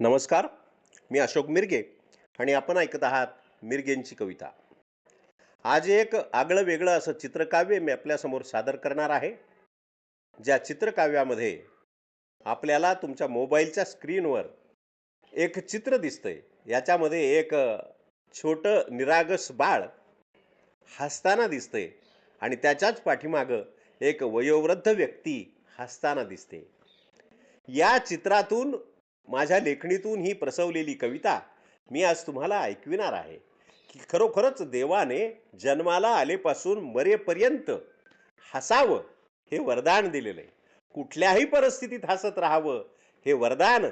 नमस्कार मी अशोक मिरगे आणि आपण ऐकत आहात मिरगेंची कविता. आज एक आगळं वेगळं असं चित्रकाव्य मी आपल्यासमोर सादर करणार आहे ज्या चित्रकाव्यामध्ये आपल्याला तुमच्या मोबाईलच्या स्क्रीनवर एक चित्र दिसतंय. याच्यामध्ये एक छोटं निरागस बाळ हसताना दिसतंय आणि त्याच्याच पाठीमागं एक वयोवृद्ध व्यक्ती हसताना दिसते. या चित्रातून माझ्या लेखणीतून ही प्रसवलेली कविता मी आज तुम्हाला ऐकविणार आहे. की खरोखरच देवाने जन्माला आलेपासून मरेपर्यंत हसावं हे वरदान दिलेलं आहे कुठल्याही परिस्थितीत हसत राहावं हे वरदान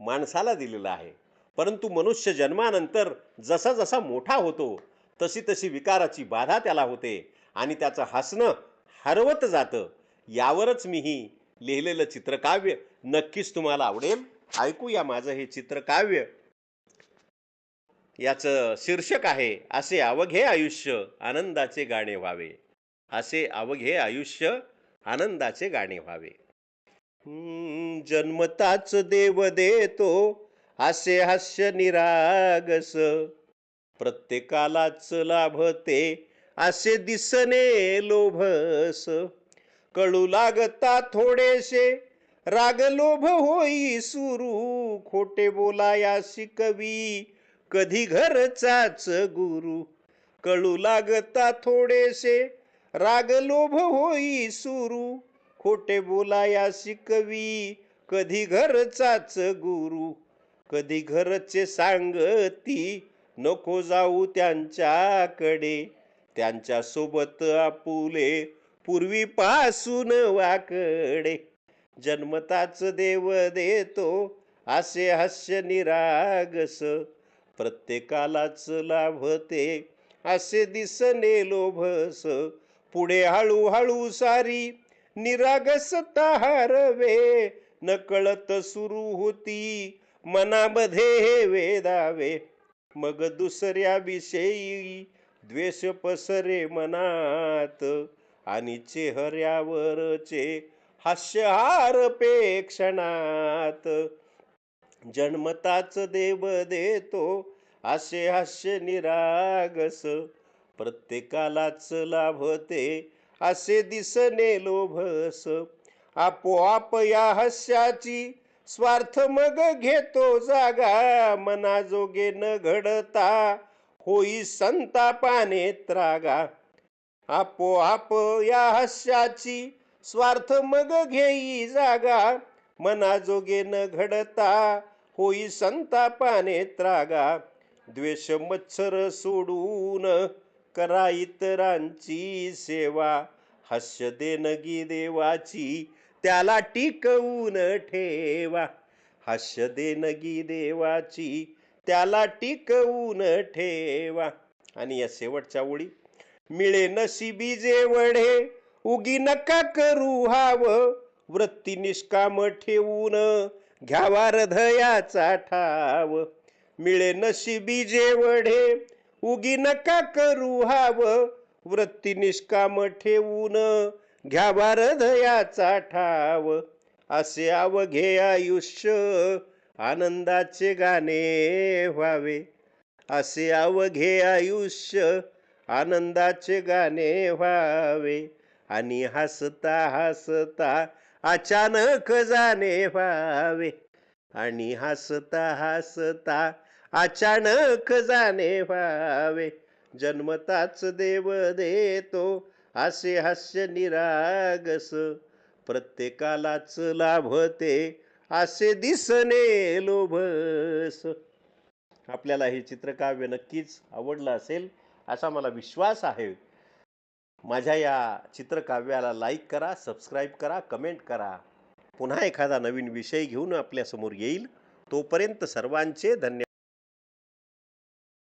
माणसाला दिलेलं आहे. परंतु मनुष्य जन्मानंतर जसा जसा मोठा होतो तशी तशी विकाराची बाधा त्याला होते आणि त्याचं हसणं हरवत जातं. यावरच मी ही लिहिलेलं चित्रकाव्य नक्कीच तुम्हाला आवडेल. ऐकूया माझं हे चित्रकाव्य याचं शीर्षक आहे असे अवघे आयुष्य आनंदाचे गाणे व्हावे. असे अवघे आयुष्य आनंदाचे गाणे व्हावे. जन्मताच देव देतो असे हास्य निरागस. प्रत्येकालाच लाभते असे दिसणे लोभस. कळू लागता थोडेसे रागलोभ होई सुरू खोटे बोलाया शिकवी कधी घरचाच गुरु. कळू लागता थोडेसे राग लोभ होई सुरू खोटे बोलाया शिकवी कधी घरचाच गुरु. कधी घरचे सांगती नको जाऊ त्यांच्याकडे. त्यांच्यासोबत आपुले पूर्वीपासून वाकडे. जन्मताच देव देतो असे हास्य निरागस प्रत्येकालाच लाभते असे दिसणे लोभस. पुढे हळूहळू सारी निरागसता हरवे नकळत सुरू होती मनामध्ये हे वेदावे. मग दुसऱ्या विषयी द्वेष पसरे मनात आणि चेहऱ्यावरचे हास्यहार पेक्षणात जन्मताच देव देतो हास्य हास्य निरागस. प्रत्येकालाच लाभते असे दिसणे लोभस. आपोआप या हास्याची स्वार्थ मग घेतो जागा मनाजोगे न घडता होई संतापाने त्रागा. आपोआप या हास्याची स्वार्थ मग घेई जागा मनाजोगे न घडता होई संतापाने त्रागा. द्वेष मत्सर सोडून करा इतरांची सेवा हास्य देणगी देवाची त्याला टिकवून ठेवा. हास्य देणगी देवाची त्याला टिकवून ठेवा. आणि या शेवटच्या ओळी मिळे नशिबी जे वढे उगी नका करू हाव. वृत्ती निष्काम ठेवून घ्यावा हृदयाचा ठाव. मिळे नशिबी जे वढे उगी नका करू हाव. वृत्ती निष्काम ठेवून घ्यावा हृदयाचा ठाव. असे अवघे आयुष्य आनंदाचे गाणे व्हावे. असे अवघे आयुष्य आनंदाचे गाणे व्हावे. आणि हसता हसता अचानक जाणे व्हावे. आणि हसता हसता अचानक जाणे व्हावे. जन्मताच देव देतो असे हास्य निरागस. प्रत्येकालाच लाभते असे दिसणे लोभस. आपल्याला हे चित्रकाव्य नक्कीच आवडलं असेल असा मला विश्वास आहे. माझ्या या चित्रकाव्याला लाईक करा सबस्क्राईब करा कमेंट करा. पुन्हा एखादा नवीन विषय घेऊन आपल्यासमोर येईल. तोपर्यंत सर्वांचे धन्यवाद.